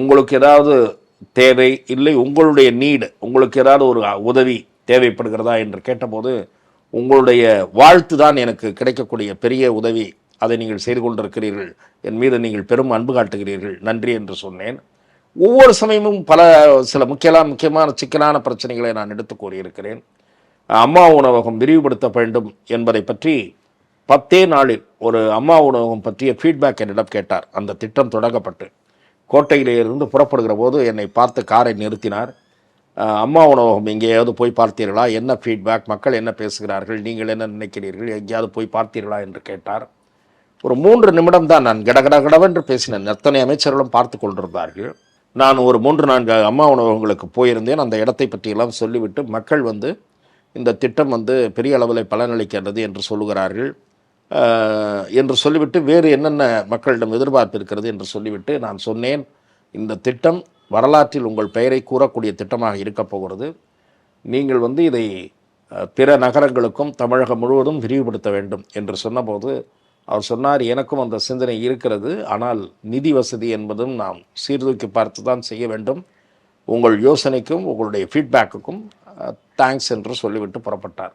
உங்களுக்கு ஏதாவது தேவை இல்லை உங்களுடைய நீடு உங்களுக்கு ஏதாவது ஒரு உதவி தேவைப்படுகிறதா என்று கேட்டபோது உங்களுடைய வாழ்த்து தான் எனக்கு கிடைக்கக்கூடிய பெரிய உதவி. அதை நீங்கள் செய்து கொண்டிருக்கிறீர்கள். என் மீது நீங்கள் பெரும் அன்பு காட்டுகிறீர்கள். நன்றி என்று சொன்னேன். ஒவ்வொரு சமயமும் பல சில முக்கியலாம் முக்கியமான சிக்கலான பிரச்சனைகளை நான் எடுத்து கூறியிருக்கிறேன். அம்மா உணவகம் விரிவுபடுத்த வேண்டும் என்பதை பற்றி பத்தே நாளில் ஒரு அம்மா உணவகம் பற்றிய ஃபீட்பேக் என்னிடம் கேட்டார். அந்த திட்டம் தொடங்கப்பட்டு கோட்டையிலிருந்து புறப்படுகிற போது என்னை பார்த்து காரை நிறுத்தினார். அம்மா உணவகம் எங்கேயாவது போய் பார்த்தீர்களா? என்ன ஃபீட்பேக் மக்கள் என்ன பேசுகிறார்கள்? நீங்கள் என்ன நினைக்கிறீர்கள்? எங்கேயாவது போய் பார்த்தீர்களா? என்று கேட்டார். ஒரு மூன்று நிமிடம் தான் நான் கடகட கடவென்று பேசினேன். எத்தனை அமைச்சர்களும் பார்த்து கொண்டிருந்தார்கள். நான் ஒரு மூன்று நான்கு அம்மா உணவகங்களுக்கு போயிருந்தேன். அந்த இடத்தை பற்றியெல்லாம் சொல்லிவிட்டு மக்கள் வந்து இந்த திட்டம் வந்து பெரிய அளவில் பலனளிக்கின்றது என்று சொல்லுகிறார்கள். என்று சொல்லிவிட்டு வேறு என்னென்ன மக்களிடம் எதிர்பார்ப்பு இருக்கிறது என்று சொல்லிவிட்டு நான் சொன்னேன். இந்த திட்டம் வரலாற்றில் உங்கள் பெயரை கூறக்கூடிய திட்டமாக இருக்கப் போகிறது. நீங்கள் வந்து இதை பிற நகரங்களுக்கும் தமிழகம் முழுவதும் விரிவுபடுத்த வேண்டும் என்று சொன்னபோது அவர் சொன்னார் எனக்கும் அந்த சிந்தனை இருக்கிறது. ஆனால் நிதி வசதி என்பதும் நாம் சீர்தூக்கி பார்த்து தான் செய்ய வேண்டும். உங்கள் யோசனைக்கும் உங்களுடைய ஃபீட்பேக்குக்கும் தேங்க்ஸ் என்று சொல்லிவிட்டு புறப்பட்டார்.